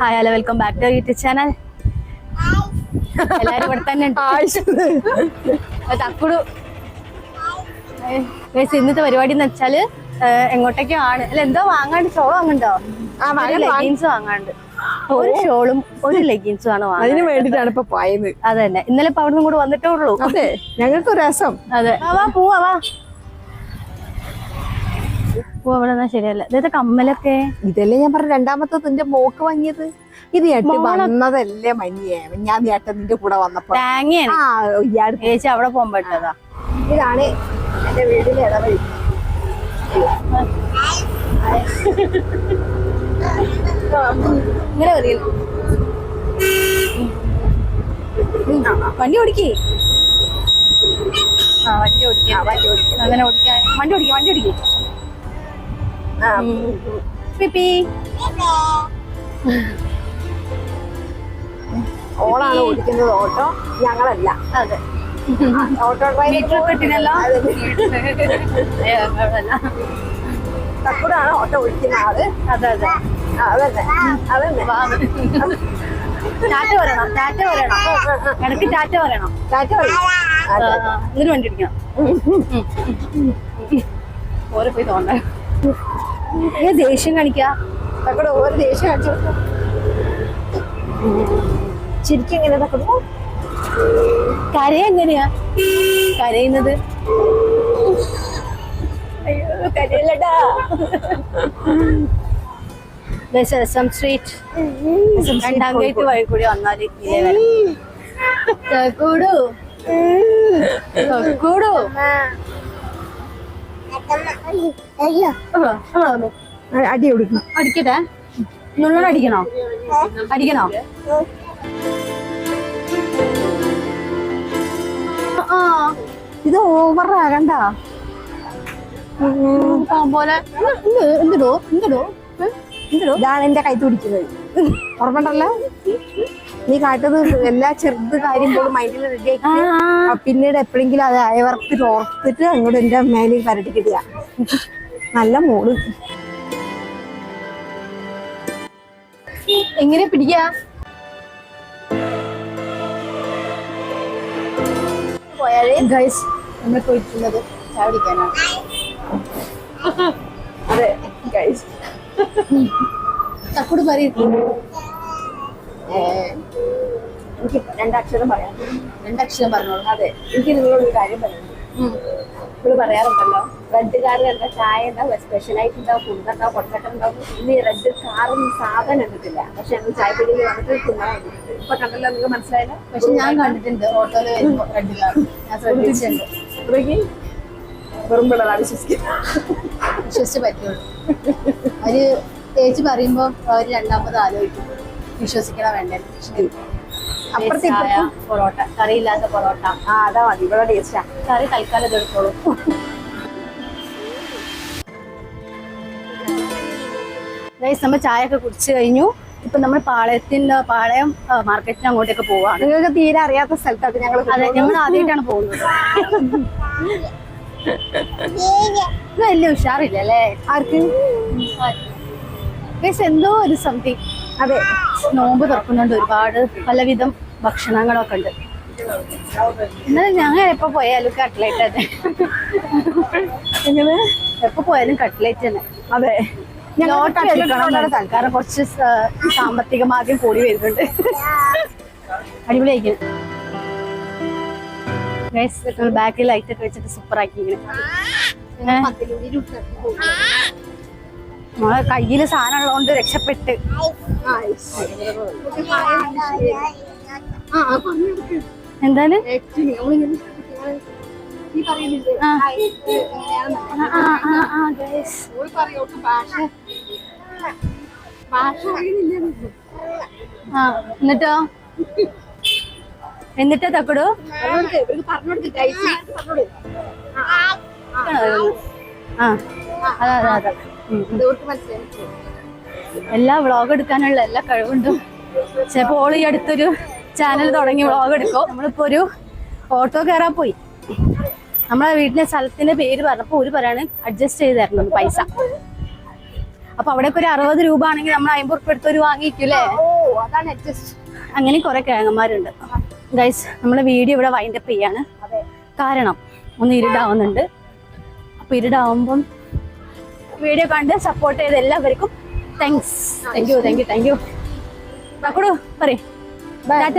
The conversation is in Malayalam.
Hi hello welcome back to YouTube channel എല്ലാരും ഇവിടെ തന്നെ തക്കുടു ഇന്നത്തെ പരിപാടി എന്ന് വെച്ചാൽ എങ്ങോട്ടേക്കോ ആണ്. അല്ല എന്തോ വാങ്ങാണ്ട് ഷോ വാങ്ങണ്ടോ? ലെഗിൻസ് വാങ്ങാണ്ട്. ഒരു ഷോളും ഒരു ലെഗിൻസും ആണ് അതിന് വേണ്ടിട്ടാണ് ഇപ്പൊ പോയത്. അതന്നെ. തന്നെ ഇന്നലെ ഇപ്പൊ അവിടെ നിന്ന് കൂടെ വന്നിട്ടേ ഉള്ളൂ. അതെ ഞങ്ങൾക്ക് രസം. അതെ. വാ പോവാ വാ. അവിടെ ശരിയല്ല. ഇതേത്തെ കമ്മലൊക്കെ? ഇതല്ലേ ഞാൻ പറഞ്ഞ രണ്ടാമത്തെ നിന്റെ മോക്ക് വാങ്ങിയത്? ഇത് ഏട്ടി വന്നതല്ലേ മഞ്ഞേ ഞാൻ ഏട്ടൻ നിന്റെ കൂടെ വന്നപ്പോ. ചേച്ചി അവിടെ പോകാൻ പറ്റതാ ഇതാണ് എന്റെ വീടിന്റെ ഇടവഴി. ഇങ്ങനെ പറയൽ വണ്ടി ഓടിക്കേ. ആ വണ്ടി ഓടിക്കാം. വണ്ടി ഓടിക്കാം. അങ്ങനെ ഓടിക്കാം വണ്ടി ഓടിക്കാം വണ്ടി ഓടിക്കേ. പിപ്പി. ഓളാണ് ഓടിക്കുന്നത് ഓട്ടോ ഞങ്ങളല്ല. അതെ. ഓട്ടോ തക്കൂടാണ് ഓട്ടോ ഓടിക്കുന്ന ആൾ. അതെ അതെ. അതന്നെ. അതന്നെ. ടാറ്റ പറയണം ടാറ്റ പറയണം ഇടയ്ക്ക് ടാറ്റ പറയണം ടാറ്റ പറയ്. ആ, ആ, ഇതിന് വണ്ടി ഓരെ പോയി തോണ്ട ഞാൻ ദേഷ്യം കാണിക്ക. തക്കൂടെ ഓരോ ദേഷ്യം കാണിച്ചു ശരിക്കും എങ്ങനെ തക്കടോ. കരയ എങ്ങനെയാ? കരയുന്നത്? അയ്യോ കരയില്ലടാ എസ് എം സ്ട്രീറ്റ് രണ്ടാം ഗേറ്റ് വഴി കൂടി വന്നാൽ ഇതേ വരാം. തക്കൂടു. തക്കൂടു. അടി കൊടുക്കണം. അടിക്കട്ടെ? നുള്ളോട് അടിക്കണോ? അടിക്കണോ? ആ ഇത് ഓവറാകണ്ട പോലെ. എന്ത് എന്തിടോ? എന്തിടോ? എന്തിടോ? ഇതാണ് എന്റെ കൈ പിടിക്കുന്നത് ഓർമ്മണ്ടല്ലോ നീ കാട്ടത് എല്ലാ ചെറുത് കാര്യം പോലും മൈൻഡിൽ റെഡി ആക്കി പിന്നീട് എപ്പോഴെങ്കിലും അത് അയവർത്തിട്ട് ഓർത്തിട്ട് അങ്ങോട്ട് എന്റെ മേലിൽ കരട്ടി കിട്ടുക നല്ല മോൾ എങ്ങനെ പിടിക്ക? ഗൈസ് നമ്മൾ പോയിട്ടുള്ളത് ചായ പിടിക്കാനാണ് അതെ ഗൈസ് തക്കോട് പറയും. എനിക്ക് രണ്ടക്ഷരം പറയാം. രണ്ടക്ഷരം പറഞ്ഞോളൂ. അതെ എനിക്ക് നിങ്ങളോട് ഒരു കാര്യം പറയാം ഇവിടെ പറയാറുണ്ടല്ലോ റെഡ് കാർ എന്താ ചായ ഉണ്ടാവും സ്പെഷ്യലായിട്ട് ഉണ്ടാവും ഫുഡ് ഉണ്ടാവും പൊട്ടക്ക ഉണ്ടാവും ഇനി റെഡ് കാറും സാധനം കണ്ടിട്ടില്ല പക്ഷെ ഞങ്ങൾ ചായപ്പൊടിയിൽ വന്നിട്ട് തിന്നാൻ ഇപ്പൊ കണ്ടല്ലോ നിങ്ങൾക്ക് മനസ്സിലായില്ല? പക്ഷെ ഞാൻ കണ്ടിട്ടുണ്ട് ഓട്ടോയിൽ വരുമ്പോ റെഡ് കാർ ഞാൻ ശ്രദ്ധിച്ചിട്ടുണ്ട്. ഇത്രയ്ക്ക് വെറും പിള്ളേരാണ് വിശ്വസിക്കുന്നത്. വിശ്വസിച്ച് പറ്റുള്ളൂ. അവർ തേച്ച് പറയുമ്പോ അവർ രണ്ടാമത് ആലോചിക്കും. വിശ്വസിക്കണ വേണ്ടേ. അപ്പുറത്തെ കറി പൊറോട്ട കറിയില്ലാത്ത പൊറോട്ട. ആ അതാ മതി. ഇവിടെ ടേസ്റ്റാ കറി തൽക്കാലം ഇത് എടുത്തോളൂ. ഗൈസ് നമ്മൾ ചായ ഒക്കെ കുടിച്ചു കഴിഞ്ഞു. ഇപ്പൊ നമ്മൾ പാളയത്തിന്റെ പാളയം മാർക്കറ്റിന് അങ്ങോട്ടേക്ക് പോവാണ്. നിങ്ങൾക്ക് തീരെ അറിയാത്ത സ്ഥലത്താണ് ഞങ്ങൾ അതെ ഞങ്ങൾ ആദ്യമായിട്ടാണ് പോകുന്നത്. വലിയ ഉഷാറില്ല അല്ലേ? ആർക്ക്? ഗൈസ് എന്തോ ഒരു സംതിങ് അതെ നോമ്പ് തുറക്കുന്നുണ്ട് ഒരുപാട് പലവിധം ഭക്ഷണങ്ങളൊക്കെ ഉണ്ട്. എന്നാലും ഞങ്ങൾ എപ്പോ പോയാലും കട്ട്ലേറ്റ് തന്നെ. നിങ്ങൾ എപ്പോ പോയാലും കട്ട്ലേറ്റ് തന്നെ. അതെ. സൽക്കാരം കുറച്ച് സാമ്പത്തികമാദ്യം കൂടി വരുന്നുണ്ട്. അടിപൊളിയായിരിക്കും. ബാക്കിൽ ലൈറ്റ് ഒക്കെ വെച്ചിട്ട് സൂപ്പർ ആക്കി ഇങ്ങനെ? നമ്മളെ കയ്യിൽ സാധനം ഉള്ളതുകൊണ്ട് രക്ഷപ്പെട്ട് എന്താണ് എന്നിട്ടോ എന്നിട്ടാ തക്കടു ആ അതെ അതെ അതെ. എല്ലാ വ്ളോഗ് എടുക്കാനുള്ള എല്ലാ കഴിവുണ്ടും. ചിലപ്പോൾ ഓൾ ഈ അടുത്തൊരു ചാനൽ തുടങ്ങി വ്ളോഗ് എടുക്കും. നമ്മളിപ്പോ ഒരു ഓട്ടോ കയറാൻ പോയി. നമ്മളെ വീട്ടിലെ സ്ഥലത്തിന്റെ പേര് പറഞ്ഞപ്പോൾ ഒരു പറയാണ് അഡ്ജസ്റ്റ് ചെയ്ത് തരണം പൈസ. അപ്പൊ അവിടെ ഒരു അറുപത് രൂപ ആണെങ്കിൽ നമ്മൾ അമ്പത് ഉറുപ്പ് എടുത്ത് ഒരു വാങ്ങിക്കൂലേ അങ്ങനെ കുറെ കിഴങ്ങന്മാരുണ്ട് ഗൈസ് നമ്മളെ വീഡിയോ ഇവിടെ വൈൻഡപ്പ് ചെയ്യാണ്. കാരണം ഒന്ന് ഇരുടാവുന്നുണ്ട്. അപ്പൊ ഇരുടാവുമ്പം വീഡിയോ കണ്ട് സപ്പോർട്ട് ചെയ്ത എല്ലാവർക്കും thanks thank you thank you thank you പറയും. പറയും. Bye bye Tata